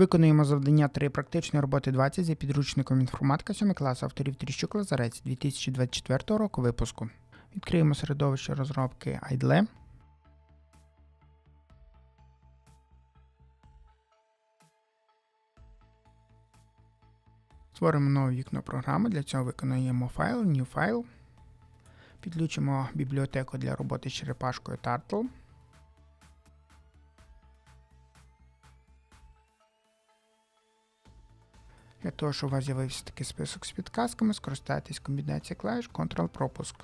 Виконуємо завдання 3 практичної роботи 20 за підручником інформатика 7 класу авторів Тріщук Лазарець 2024 року випуску. Відкриємо середовище розробки IDLE. Створимо нове вікно програми. Для цього виконуємо файл, New File. Підключимо бібліотеку для роботи з черепашкою Turtle. Для того, щоб у вас з'явився такий список з підказками, скористайтесь комбінацією клавіш Ctrl-пропуск.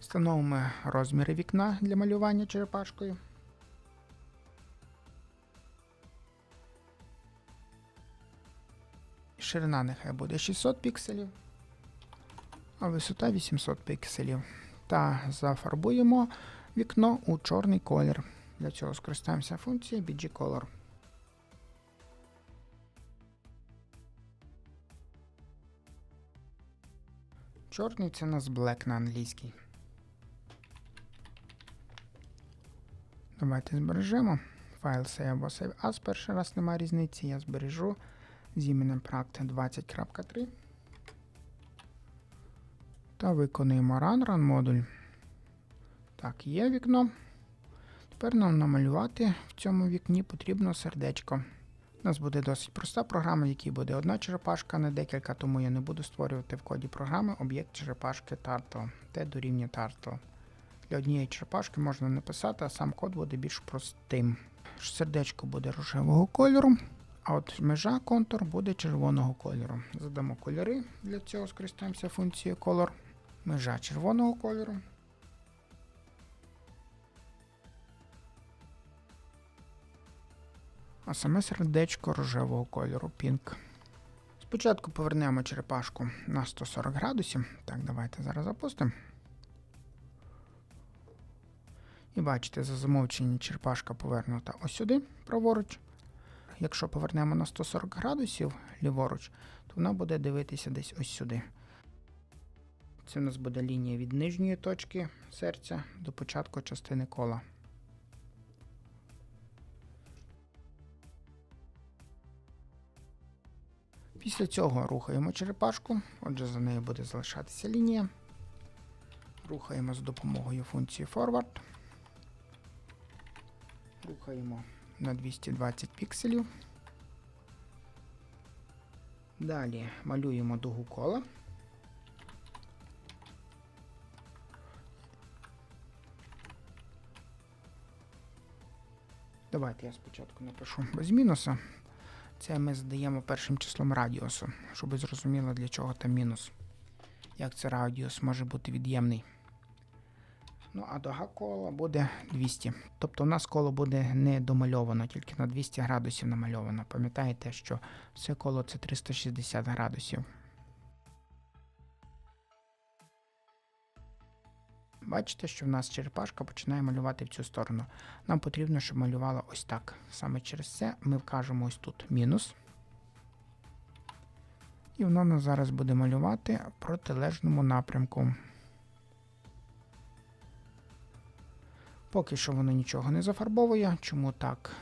Встановимо розміри вікна для малювання черепашкою. Ширина нехай буде 600 пікселів, а висота 800 пікселів. Та зафарбуємо вікно у чорний колір. Для цього скористаємося функцією BG Color. Чорний це у нас black на англійській. Давайте збережемо. Файл save або save as. Перший раз немає різниці. Я збережу з іменем Practe 20.3. Та виконуємо run, run модуль. Так, є вікно. Тепер нам намалювати в цьому вікні потрібно сердечко. У нас буде досить проста програма, в якій буде одна черепашка, не декілька, тому я не буду створювати в коді програми об'єкт черепашки Turtle, де дорівнює Turtle. Для однієї черепашки можна написати, а сам код буде більш простим. Сердечко буде рожевого кольору, а от межа контур буде червоного кольору. Задамо кольори, для цього скористаємося функцією Color. Межа червоного кольору. А саме сердечко рожевого кольору Pink. Спочатку повернемо черепашку на 140 градусів. Так, давайте зараз запустимо. І бачите, за замовчення черепашка повернута ось сюди, праворуч. Якщо повернемо на 140 градусів ліворуч, то вона буде дивитися десь ось сюди. Це у нас буде лінія від нижньої точки серця до початку частини кола. Після цього рухаємо черепашку, отже, за нею буде залишатися лінія. Рухаємо за допомогою функції Forward. Рухаємо на 220 пікселів. Далі малюємо дугу кола. Давайте я спочатку напишу без мінуса. Це ми задаємо першим числом радіусу, щоб ви зрозуміли, для чого там мінус. Як це радіус може бути від'ємний. Ну, а дога кола буде 200. Тобто у нас коло буде не домальовано, тільки на 200 градусів намальовано. Пам'ятаєте, що все коло це 360 градусів. Бачите, що в нас черепашка починає малювати в цю сторону. Нам потрібно, щоб малювала ось так. Саме через це ми вкажемо ось тут мінус. І воно нас зараз буде малювати в протилежному напрямку. Поки що воно нічого не зафарбовує. Чому так?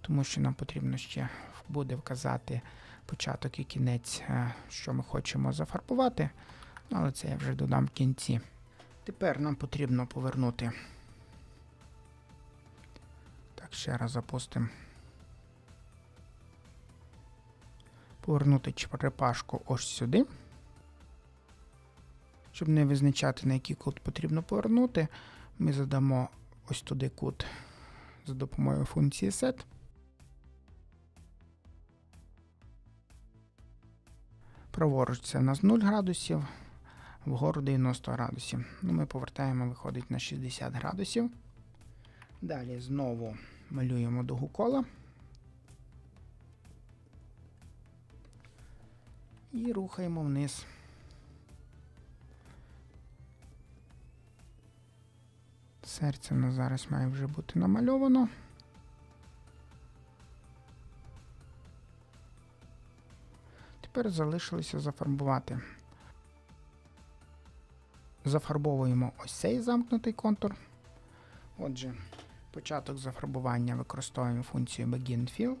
Тому що нам потрібно ще буде вказати початок і кінець, е, що ми хочемо зафарбувати. Ну, але це я вже додам в кінці. Тепер нам потрібно повернути. Так, ще раз запустимо. Повернути черепашку ось сюди. Щоб не визначати, на який кут потрібно повернути, ми задамо ось туди кут за допомогою функції set. Праворуч це у нас 0 градусів, вгору 90 градусів. Ну, Ми повертаємо, виходить на 60 градусів. Далі знову малюємо дугу кола. І рухаємо вниз. Серце у нас зараз має вже бути намальовано. Тепер залишилося зафарбувати. Зафарбовуємо ось цей замкнутий контур. Отже, Початок зафарбування використовуємо функцію Begin Fill.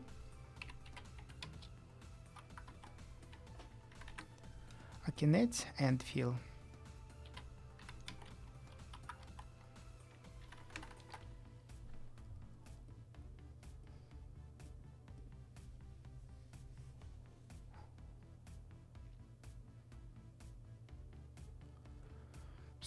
А кінець End Fill.